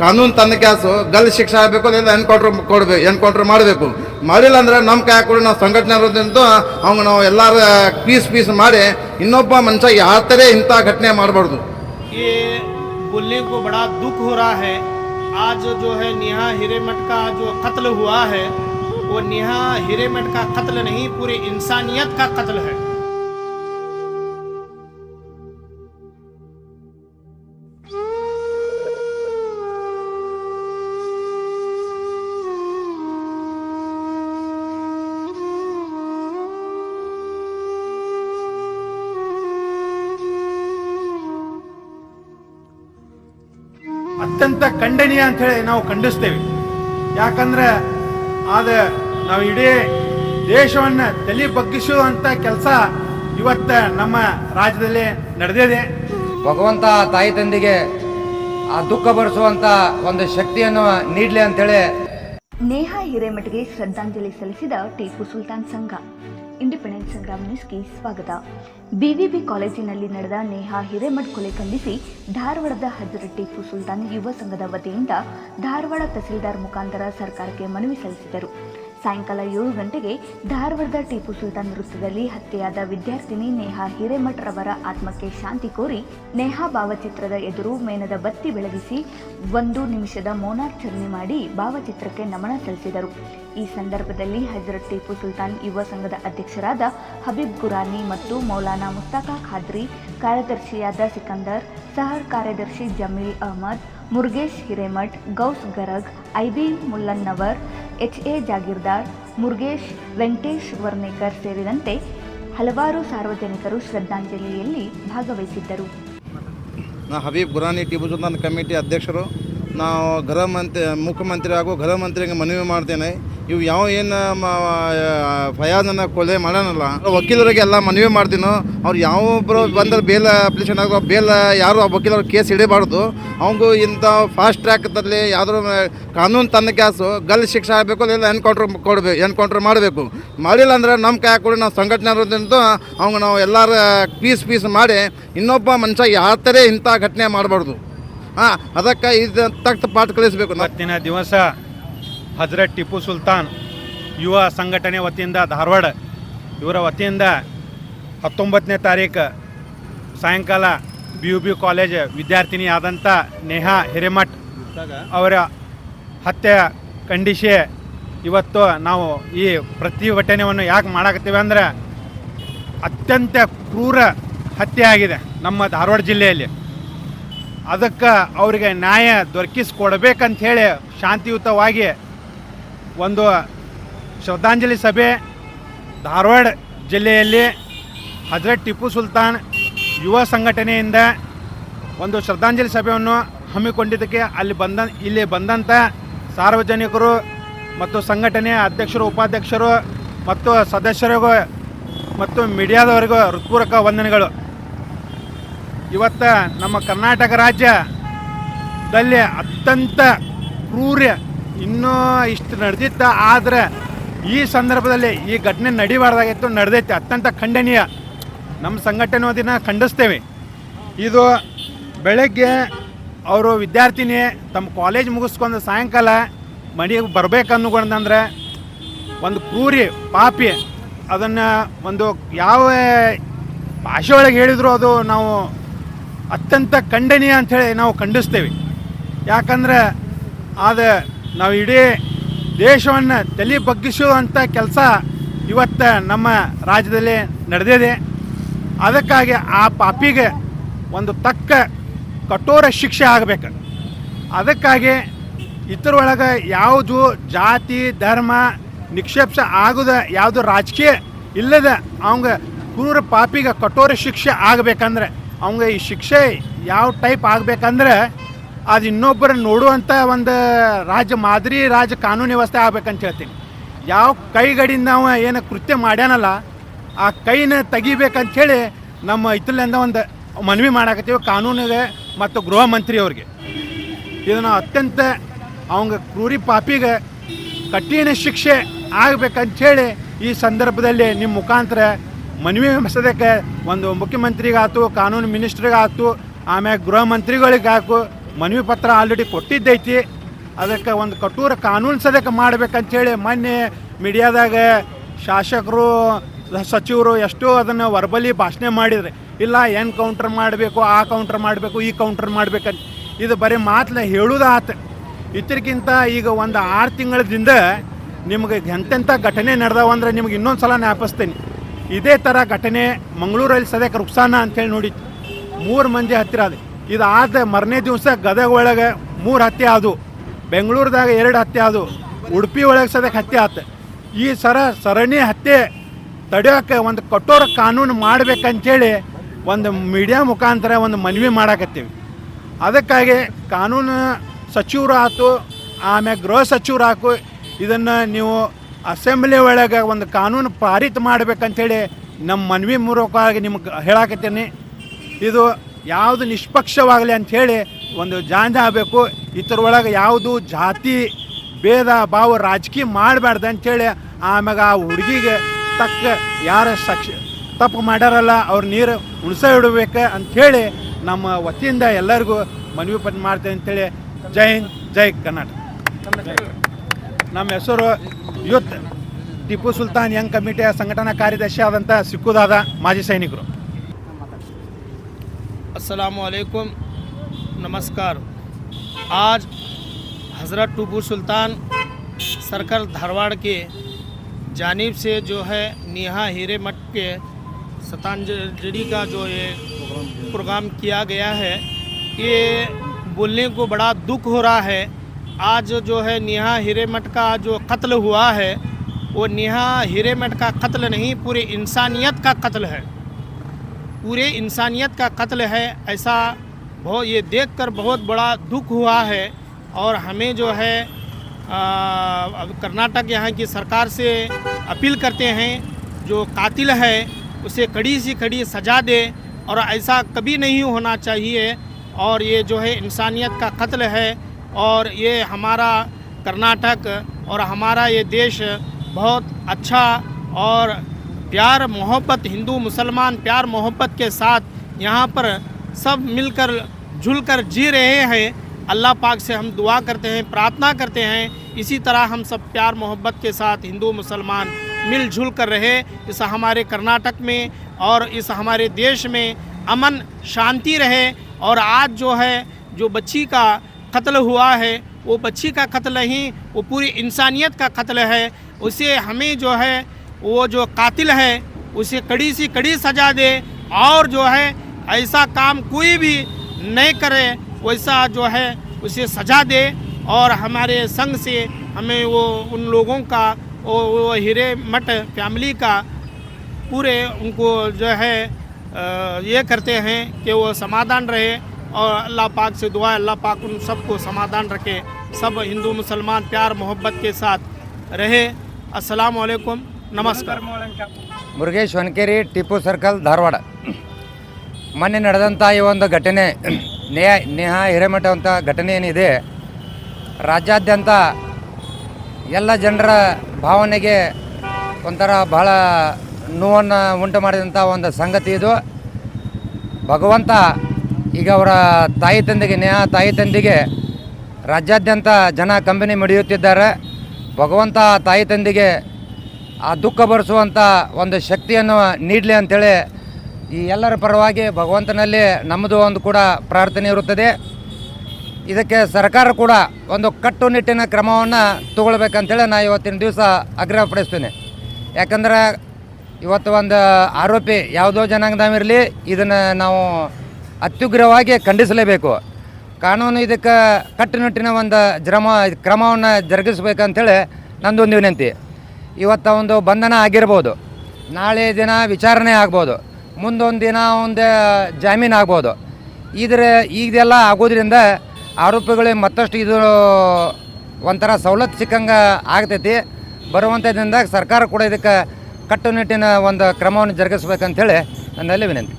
ಕಾನೂನು ತನ್ನ ಕ್ಯಾಸು ಗಲ್ ಶಿಕ್ಷೆ ಆಗಬೇಕು ಇಲ್ಲ ಎನ್ಕೌಂಟ್ರ್ ಕೊಡ್ಬೇಕು ಎನ್ಕೌಂಟ್ರ್ ಮಾಡಬೇಕು ಮಾಡಿಲ್ಲ ಅಂದ್ರೆ ನಮ್ಮ ಕೈ ಹಾಕೊಂಡು ನಾವು ಸಂಘಟನೆ ಇರೋದ್ರಿಂದ ಅವ್ನು ನಾವು ಎಲ್ಲಾರ ಪೀಸ್ ಪೀಸ್ ಮಾಡಿ ಇನ್ನೊಬ್ಬ ಮನುಷ್ಯ ಯಾತರೇ ಇಂಥ ಘಟನೆ ಮಾಡಬಾರ್ದು ये बोलने को बड़ा दुख हो रहा है आज जो है नेहा हिरेमठ का जो कत्ल हुआ है वो नेहा हिरेमठ का कत्ल नहीं पूरी इंसानियत का कत्ल है ಅತ್ಯಂತ ಖಂಡನೀಯ ಅಂತ ಹೇಳಿ ನಾವು ಖಂಡಿಸ್ತೇವೆ. ಯಾಕಂದ್ರೆ ಆದ ನಾವು ಇಡೀ ದೇಶವನ್ನ ತಲೆ ಬಗ್ಗಿಸುವಂತ ಕೆಲಸ ಇವತ್ತ ನಮ್ಮ ರಾಜ್ಯದಲ್ಲಿ ನಡೆದಿದೆ. ಭಗವಂತ ತಾಯಿ ತಂದಿಗೆ ಆ ದುಃಖ ಭರಿಸುವಂತ ಒಂದು ಶಕ್ತಿಯನ್ನು ನೀಡಲಿ ಅಂತೇಳಿ ನೇಹಾ ಹಿರೇಮಠಗೆ ಶ್ರದ್ಧಾಂಜಲಿ ಸಲ್ಲಿಸಿದ ಟಿಪ್ಪು ಸುಲ್ತಾನ್ ಸಂಘ. ಇಂಡಿಪೆಂಡೆನ್ಸ್ ಸಂಗ್ರಾಮ್ ನ್ಯೂಸ್ಗೆ ಸ್ವಾಗತ. ಬಿವಿಬಿ ಕಾಲೇಜಿನಲ್ಲಿ ನಡೆದ ನೇಹಾ ಹಿರೇಮಠ್ ಕೊಲೆ ಖಂಡಿಸಿ ಧಾರವಾಡದ ಹಜರತ್ ಟಿಪ್ಪು ಸುಲ್ತಾನ್ ಯುವ ಸಂಘದ ವತಿಯಿಂದ ಧಾರವಾಡ ತಹಸೀಲ್ದಾರ್ ಮುಖಾಂತರ ಸರ್ಕಾರಕ್ಕೆ ಮನವಿ ಸಲ್ಲಿಸಿದರು. ಸಾಯಂಕಾಲ ಏಳು ಗಂಟೆಗೆ ಧಾರವಾಡದ ಟಿಪ್ಪು ಸುಲ್ತಾನ್ ವೃತ್ತದಲ್ಲಿ ಹತ್ಯೆಯಾದ ವಿದ್ಯಾರ್ಥಿನಿ ನೇಹಾ ಹಿರೇಮಠ್ ರವರ ಆತ್ಮಕ್ಕೆ ಶಾಂತಿ ಕೋರಿ ನೇಹಾ ಭಾವಚಿತ್ರದ ಎದುರು ಮೇಣದ ಬತ್ತಿ ಬೆಳಗಿಸಿ ಒಂದು ನಿಮಿಷದ ಮೌನಾಚರಣೆ ಮಾಡಿ ಭಾವಚಿತ್ರಕ್ಕೆ ನಮನ ಸಲ್ಲಿಸಿದರು. ಈ ಸಂದರ್ಭದಲ್ಲಿ ಹಜರತ್ ಟಿಪ್ಪು ಸುಲ್ತಾನ್ ಯುವ ಸಂಘದ ಅಧ್ಯಕ್ಷರಾದ ಹಬೀಬ್ ಗುರಾನಿ ಮತ್ತು ಮೌಲಾನಾ ಮುಸ್ತಾಕ ಖಾದ್ರಿ, ಕಾರ್ಯದರ್ಶಿಯಾದ ಸಿಕಂದರ್, ಸಹ ಕಾರ್ಯದರ್ಶಿ Jameel Ahmed Murugesh Hiremath, Gous Garag, IB Mullannavar H A Jagirdar, Murugesh Venkatesh Varnekar ಸೇರಿದಂತೆ ಹಲವಾರು ಸಾರ್ವಜನಿಕರು ಶ್ರದ್ಧಾಂಜಲಿಯಲ್ಲಿ ಭಾಗವಹಿಸಿದ್ದರು. ನಾ ಹಬೀಬ್ ಗುರಾನಿ ಟಿಪ್ಪು ಸುಲ್ತಾನ್ ಕಮಿಟಿ ಅಧ್ಯಕ್ಷರು. ನಾವು ಗೃಹ ಮಂತ್ರಿ, ಮುಖ್ಯಮಂತ್ರಿ ಹಾಗೂ ಗೃಹ ಮಂತ್ರಿಗೆ ಮನವಿ ಮಾಡ್ತೇನೆ. ಇವು ಯಾವ ಏನು ಫಯಾಜನ ಕೊಲೆ ಮಾಡೋಣಲ್ಲ ವಕೀಲರಿಗೆ ಎಲ್ಲ ಮನವಿ ಮಾಡ್ತೀನೋ ಅವ್ರು ಯಾವೊಬ್ಬರು ಬಂದ್ರೆ ಬೇಲ್ ಅಪ್ಲಿಕೇಶನ್ ಆಗೋ, ಬೇಲ್ ಯಾರು ಆ ವಕೀಲರು ಕೇಸ್ ಹಿಡಿಬಾರ್ದು. ಅವಂಗು ಇಂಥ ಫಾಸ್ಟ್ ಟ್ರ್ಯಾಕ್ದಲ್ಲಿ ಯಾವ್ದಾದ್ರು ಕಾನೂನು ತನ್ನ ಕ್ಯಾಸು ಗಲ್ ಶಿಕ್ಷೆ ಆಗಬೇಕು, ಇಲ್ಲ ಎನ್ಕೌಂಟ್ರ್ ಕೊಡಬೇಕು ಎನ್ಕೌಂಟ್ರ್ ಮಾಡಬೇಕು. ಮಾಡಿಲ್ಲ ಅಂದ್ರೆ ನಮ್ಮ ಕೈ ಕೂಡ ನಾವು ಸಂಘಟನೆ ಇರೋದ್ರಿಂದ ಅವಂಗ ನಾವು ಎಲ್ಲರ ಪೀಸ್ ಪೀಸ್ ಮಾಡಿ ಇನ್ನೊಬ್ಬ ಮನುಷ್ಯ ಥರ ಇಂಥ ಘಟನೆ ಮಾಡಬಾರ್ದು. ಹಾಂ ಅದಕ್ಕೆ ಇದು ತಕ್ಕ ಪಾಠ ಕಲಿಸ್ಬೇಕು ಮತ್ತಿನ ದಿವಸ ಹಜರತ್ ಟಿಪ್ಪು ಸುಲ್ತಾನ್ ಯುವ ಸಂಘಟನೆ ವತಿಯಿಂದ ಧಾರವಾಡ, ಇವರ ವತಿಯಿಂದ ಹತ್ತೊಂಬತ್ತನೇ ತಾರೀಕು ಸಾಯಂಕಾಲ ಬಿ ಯು ಬಿ ಕಾಲೇಜ್ ವಿದ್ಯಾರ್ಥಿನಿ ಆದಂಥ ನೇಹಾ ಹಿರೇಮಠ್ ಅವರ ಹತ್ಯೆ ಖಂಡಿಸಿ ಇವತ್ತು ನಾವು ಈ ಪ್ರತಿಭಟನೆಯನ್ನು ಯಾಕೆ ಮಾಡಾಕತ್ತೀವಿ ಅಂದ್ರೆ ಅತ್ಯಂತ ಕ್ರೂರ ಹತ್ಯೆ ಆಗಿದೆ ನಮ್ಮ ಧಾರವಾಡ ಜಿಲ್ಲೆಯಲ್ಲಿ. ಅದಕ್ಕೆ ಅವರಿಗೆ ನ್ಯಾಯ ದೊರಕಿಸ್ಕೊಡ್ಬೇಕಂತ ಹೇಳಿ ಶಾಂತಿಯುತವಾಗಿ ಒಂದು ಶ್ರದ್ಧಾಂಜಲಿ ಸಭೆ ಧಾರವಾಡ ಜಿಲ್ಲೆಯಲ್ಲಿ ಹಜರತ್ ಟಿಪ್ಪು ಸುಲ್ತಾನ್ ಯುವ ಸಂಘಟನೆಯಿಂದ ಒಂದು ಶ್ರದ್ಧಾಂಜಲಿ ಸಭೆಯನ್ನು ಹಮ್ಮಿಕೊಂಡಿದ್ದಕ್ಕೆ ಅಲ್ಲಿ ಬಂದ, ಇಲ್ಲಿ ಬಂದಂಥ ಸಾರ್ವಜನಿಕರು ಮತ್ತು ಸಂಘಟನೆಯ ಅಧ್ಯಕ್ಷರು, ಉಪಾಧ್ಯಕ್ಷರು ಮತ್ತು ಸದಸ್ಯರಿಗೂ ಮತ್ತು ಮೀಡಿಯಾದವರಿಗೂ ಹೃತ್ಪೂರ್ವಕ ವಂದನೆಗಳು. ಇವತ್ತು ನಮ್ಮ ಕರ್ನಾಟಕ ರಾಜ್ಯದಲ್ಲಿ ಅತ್ಯಂತ ಕ್ರೂರ ಇನ್ನೂ ಇಷ್ಟು ನಡೆದಿತ್ತ ಆದರೆ ಈ ಸಂದರ್ಭದಲ್ಲಿ ಈ ಘಟನೆ ನಡಿಬಾರ್ದಾಗಿತ್ತು, ನಡೆದೈತೆ, ಅತ್ಯಂತ ಖಂಡನೀಯ. ನಮ್ಮ ಸಂಘಟನೆ ವತಿನ ಖಂಡಿಸ್ತೇವೆ. ಇದು ಬೆಳಗ್ಗೆ ಅವರು ವಿದ್ಯಾರ್ಥಿನಿ ತಮ್ಮ ಕಾಲೇಜ್ ಮುಗಿಸ್ಕೊಂಡು ಸಾಯಂಕಾಲ ಮನೆಗೆ ಬರ್ಬೇಕನ್ನುಕೊಂಡಂದ್ರೆ ಒಂದು ಕೂರಿ ಪಾಪಿ, ಅದನ್ನು ಒಂದು ಯಾವ ಭಾಷೆ ಒಳಗೆ ಹೇಳಿದ್ರು ಅದು ನಾವು ಅತ್ಯಂತ ಖಂಡನೀಯ ಅಂಥೇಳಿ ನಾವು ಖಂಡಿಸ್ತೇವೆ. ಯಾಕಂದ್ರೆ ಆದ ನಾವು ಇಡೀ ದೇಶವನ್ನು ತಲೆ ಬಗ್ಗಿಸುವಂಥ ಕೆಲಸ ಇವತ್ತು ನಮ್ಮ ರಾಜ್ಯದಲ್ಲಿ ನಡೆದಿದೆ. ಅದಕ್ಕಾಗಿ ಆ ಪಾಪಿಗೆ ಒಂದು ತಕ್ಕ ಕಠೋರ ಶಿಕ್ಷೆ ಆಗಬೇಕು. ಅದಕ್ಕಾಗಿ ಇದರೊಳಗೆ ಯಾವುದು ಜಾತಿ, ಧರ್ಮ ನಿಕ್ಷೇಪ ಆಗೋದ ಯಾವುದು ರಾಜಕೀಯ ಇಲ್ಲದ ಅವಂಗ ಕ್ರೂರ ಪಾಪಿಗೆ ಕಠೋರ ಶಿಕ್ಷೆ ಆಗಬೇಕಂದ್ರೆ, ಅವಂಗ ಈ ಶಿಕ್ಷೆ ಯಾವ ಟೈಪ್ ಆಗಬೇಕಂದ್ರೆ ಅದು ಇನ್ನೊಬ್ಬರು ನೋಡುವಂಥ ಒಂದು ರಾಜ್ಯ ಮಾದರಿ ರಾಜ್ಯ ಕಾನೂನು ವ್ಯವಸ್ಥೆ ಆಗ್ಬೇಕಂತ ಹೇಳ್ತೀನಿ. ಯಾವ ಕೈಗಡಿಯಿಂದ ಅವ ಏನು ಕೃತ್ಯ ಮಾಡ್ಯಾನಲ್ಲ, ಆ ಕೈನ ತೆಗಿಬೇಕಂತ ಹೇಳಿ ನಮ್ಮ ಇತಲಿಂದ ಒಂದು ಮನವಿ ಮಾಡಾಕತ್ತೀವಿ ಕಾನೂನಿಗೆ ಮತ್ತು ಗೃಹ ಮಂತ್ರಿಯವ್ರಿಗೆ ಇದನ್ನು ಅತ್ಯಂತ ಅವಂಗ ಕ್ರೂರಿ ಪಾಪಿಗೆ ಕಠಿಣ ಶಿಕ್ಷೆ ಆಗ್ಬೇಕಂತೇಳಿ ಈ ಸಂದರ್ಭದಲ್ಲಿ ನಿಮ್ಮ ಮುಖಾಂತರ ಮನವಿ ಸದ್ಯಕ್ಕೆ ಒಂದು ಮುಖ್ಯಮಂತ್ರಿಗಾಯ್ತು ಕಾನೂನು ಮಿನಿಸ್ಟ್ರಿಗಾಯ್ತು ಆಮ್ಯಾಗ ಗೃಹ ಮಂತ್ರಿಗಳಿಗಾಕು ಮನವಿ ಪತ್ರ ಆಲ್ರೆಡಿ ಕೊಟ್ಟಿದ್ದೈತಿ. ಅದಕ್ಕೆ ಒಂದು ಕಠೋರ ಕಾನೂನು ಸದಕ್ಕೆ ಮಾಡ್ಬೇಕಂತೇಳಿ ಮೊನ್ನೆ ಮೀಡಿಯಾದಾಗ ಶಾಸಕರು, ಸಚಿವರು ಎಷ್ಟೋ ಅದನ್ನು ವರ್ಬಲಿ ಭಾಷಣ ಮಾಡಿದರೆ. ಇಲ್ಲ, ಏನು ಕೌಂಟರ್ ಮಾಡಬೇಕು, ಆ ಕೌಂಟರ್ ಮಾಡಬೇಕು, ಈ ಕೌಂಟರ್ ಮಾಡ್ಬೇಕಂತ. ಇದು ಬರೀ ಮಾತಲ್ಲ ಹೇಳೋದಾತು ಇದಕ್ಕಿಂತ ಈಗ ಒಂದು ಆರು ತಿಂಗಳದಿಂದ ನಿಮಗೆ ಎಂತೆಂಥ ಘಟನೆ ನಡೆದಾವ ಅಂದರೆ ನಿಮ್ಗೆ ಇನ್ನೊಂದು ಸಲ ಜ್ಞಾಪಿಸ್ತೀನಿ ಇದೇ ಥರ ಘಟನೆ ಮಂಗಳೂರಲ್ಲಿ ಸದ್ಯಕ್ಕೆ ರುಕ್ಸಾನ ಅಂತೇಳಿ ನೋಡಿತ್ತು. ಮೂರು ಮಂದಿ ಹತ್ತಿರ ಅದು ಇದು ಆದ ಮರನೇ ದಿವಸ ಗದಗ ಒಳಗೆ ಮೂರು ಹತ್ಯೆ ಆದವು. ಬೆಂಗಳೂರದಾಗ ಎರಡು ಹತ್ಯೆ ಆದವು. ಉಡುಪಿ ಒಳಗೆ ಸದ್ಯಕ್ಕೆ ಹತ್ಯೆ ಆತು. ಈ ಸರ ಸರಣಿ ಹತ್ಯೆ ತಡೆಯೋಕೆ ಒಂದು ಕಠೋರ ಕಾನೂನು ಮಾಡ್ಬೇಕಂತೇಳಿ ಒಂದು ಮೀಡಿಯಾ ಮುಖಾಂತರ ಒಂದು ಮನವಿ ಮಾಡಾಕತ್ತೀವಿ. ಅದಕ್ಕಾಗಿ ಕಾನೂನು ಸಚಿವರು ಆಯ್ತು ಆಮೇಲೆ ಗೃಹ ಸಚಿವರು ಹಾಕು ಇದನ್ನು ನೀವು ಅಸೆಂಬ್ಲಿ ಒಳಗೆ ಒಂದು ಕಾನೂನು ಪಾರಿತ ಮಾಡಬೇಕಂಥೇಳಿ ನಮ್ಮ ಮನವಿ ಮೂಲಕವಾಗಿ ನಿಮ್ಗೆ ಹೇಳಾಕತ್ತೀನಿ. ಇದು ಯಾವುದು ನಿಷ್ಪಕ್ಷವಾಗಲಿ ಹೇಳಿ ಒಂದು ಜಾಂಜ ಆಗಬೇಕು. ಇದ್ರೊಳಗೆ ಯಾವುದು ಜಾತಿ, ಭೇದ, ಭಾವ, ರಾಜಕೀಯ ಮಾಡಬಾರ್ದು ಅಂಥೇಳಿ ಆಮ್ಯಾಗ ಆ ಹುಡುಗಿಗೆ ತಕ್ಕ ಯಾರ ಸಕ್ಷ, ತಪ್ಪು ಮಾಡ್ಯಾರಲ್ಲ, ಅವ್ರ ನೀರು ಉಣಸ ಇಡಬೇಕು ಅಂಥೇಳಿ ನಮ್ಮ ವತಿಯಿಂದ ಎಲ್ಲರಿಗೂ ಮನವಿ ಪಟ್ಟು ಮಾಡ್ತೇನೆ ಅಂಥೇಳಿ ಜೈ ಹಿಂದ್, ಜೈ ಕರ್ನಾಟಕ. ನಮ್ಮ ಹೆಸರು ಯೂತ್. ಟಿಪ್ಪು ಸುಲ್ತಾನ್ ಯಂಗ್ ಕಮಿಟಿಯ ಸಂಘಟನಾ ಕಾರ್ಯದರ್ಶಿ ಆದಂಥ ಸಿಕ್ಕುದಾದ ಮಾಜಿ ಸೈನಿಕರು. असलकुम नमस्कार। आज हज़रत टूपू सुल्तान सर्कल धारवाड़ के जानिब से जो है नेहा हीरे मठ के शतांजलि का जो ये प्रोग्राम किया गया है, ये बोलने को बड़ा दुख हो रहा है। आज जो है नेहा हीरे मठ का जो कत्ल हुआ है, वो नेहा हीरे मठ का कत्ल नहीं, पूरे इंसानियत का कत्ल है। पूरे इंसानियत का कत्ल है, ऐसा बहुत ये देखकर बहुत बड़ा दुख हुआ है और हमें जो है कर्नाटक यहाँ की सरकार से अपील करते हैं, जो कातिल है, उसे कड़ी सी कड़ी सजा दे और ऐसा कभी नहीं होना चाहिए और ये जो है इंसानियत का कत्ल है और ये हमारा कर्नाटक और हमारा ये देश बहुत अच्छा और प्यार, मोहब्बत, हिंदू, मुसलमान, प्यार, मोहब्बत के साथ यहाँ पर सब मिलकर जुलकर जी रहे हैं। अल्लाह पाक से हम दुआ करते हैं, प्रार्थना करते हैं। इसी तरह हम सब प्यार, मोहब्बत के साथ हिंदू, मुसलमान मिलजुल कर रहे। इस हमारे कर्नाटक में और इस हमारे देश में अमन, शांति रहे। और आज जो है, जो बच्ची का कत्ल हुआ है, वो बच्ची का कत्ल नहीं, वो पूरी इंसानियत का कत्ल है। उसे हमें जो है वो जो कातिल है उसे कड़ी सी कड़ी सजा दे और जो है ऐसा काम कोई भी नहीं करे वैसा जो है उसे सजा दे और हमारे संघ से हमें वो उन लोगों का वो, वो हीरे मठ फैमिली का पूरे उनको जो है ये करते हैं कि वो समाधान रहे और अल्लाह पाक से दुआ अल्लाह पाक उन सबको समाधान रखे सब हिंदू मुसलमान प्यार मोहब्बत के साथ रहे। अस्सलाम वालेकुम ನಮಸ್ಕಾರ. ಮುರುಗೇಶ್ ಹೊನ್ಕೇರಿ, ಟಿಪ್ಪು ಸರ್ಕಲ್, ಧಾರವಾಡ. ಮೊನ್ನೆ ನಡೆದಂಥ ಈ ಒಂದು ಘಟನೆ ನೇಹ ನೇಹ ಹಿರೇಮಠ ಅಂತ ಘಟನೆ ಏನಿದೆ, ರಾಜ್ಯಾದ್ಯಂತ ಎಲ್ಲ ಜನರ ಭಾವನೆಗೆ ಒಂಥರ ಭಾಳ ನೋವನ್ನು ಉಂಟು ಮಾಡಿದಂಥ ಒಂದು ಸಂಗತಿ ಇದು. ಭಗವಂತ ಈಗ ಅವರ ತಾಯಿ ತಂದೆಗೆ ನೇಹ ತಾಯಿ ತಂದೆಗೆ ರಾಜ್ಯಾದ್ಯಂತ ಜನ ಕಂಬನಿ ಮಿಡಿಯುತ್ತಿದ್ದಾರೆ. ಭಗವಂತ ತಾಯಿ ತಂದೆಗೆ ಆ ದುಃಖ ಭರಿಸುವಂಥ ಒಂದು ಶಕ್ತಿಯನ್ನು ನೀಡಲಿ ಅಂಥೇಳಿ ಈ ಎಲ್ಲರ ಪರವಾಗಿ ಭಗವಂತನಲ್ಲಿ ನಮ್ಮದು ಒಂದು ಕೂಡ ಪ್ರಾರ್ಥನೆ ಇರುತ್ತದೆ. ಇದಕ್ಕೆ ಸರ್ಕಾರ ಕೂಡ ಒಂದು ಕಟ್ಟುನಿಟ್ಟಿನ ಕ್ರಮವನ್ನು ತಗೊಳ್ಬೇಕಂತೇಳಿ ನಾನು ಇವತ್ತಿನ ದಿವಸ ಆಗ್ರಹಪಡಿಸ್ತೇನೆ ಯಾಕಂದ್ರೆ ಇವತ್ತು ಒಂದು ಆರೋಪಿ ಯಾವುದೋ ಜನಾಂಗದವಿರಲಿ ಇದನ್ನು ನಾವು ಅತ್ಯುಗ್ರವಾಗಿ ಖಂಡಿಸಲೇಬೇಕು. ಕಾನೂನು ಇದಕ್ಕೆ ಕಟ್ಟುನಿಟ್ಟಿನ ಒಂದು ಜ್ರಮ ಕ್ರಮವನ್ನು ಜರುಗಿಸ್ಬೇಕಂತೇಳಿ ನಂದೊಂದು ವಿನಂತಿ. ಇವತ್ತು ಒಂದು ಬಂಧನ ಆಗಿರ್ಬೋದು. ನಾಳೆ ದಿನ ವಿಚಾರಣೆ ಆಗ್ಬೋದು. ಮುಂದೊಂದು ದಿನ ಒಂದು ಜಾಮೀನು ಆಗ್ಬೋದು. ಇದ್ರ ಈಗೆಲ್ಲ ಆಗೋದ್ರಿಂದ ಆರೋಪಿಗಳಿಗೆ ಮತ್ತಷ್ಟು ಇದು ಒಂಥರ ಸವಲತ್ತು ಸಿಕ್ಕಂಗೆ ಆಗ್ತೈತಿ. ಬರುವಂಥ ದಿನದಾಗ ಸರ್ಕಾರ ಕೂಡ ಇದಕ್ಕೆ ಕಟ್ಟುನಿಟ್ಟಿನ ಒಂದು ಕ್ರಮವನ್ನು ಜರುಗಿಸ್ಬೇಕಂತೇಳಿ ನನ್ನಲ್ಲಿ ವಿನಂತಿ.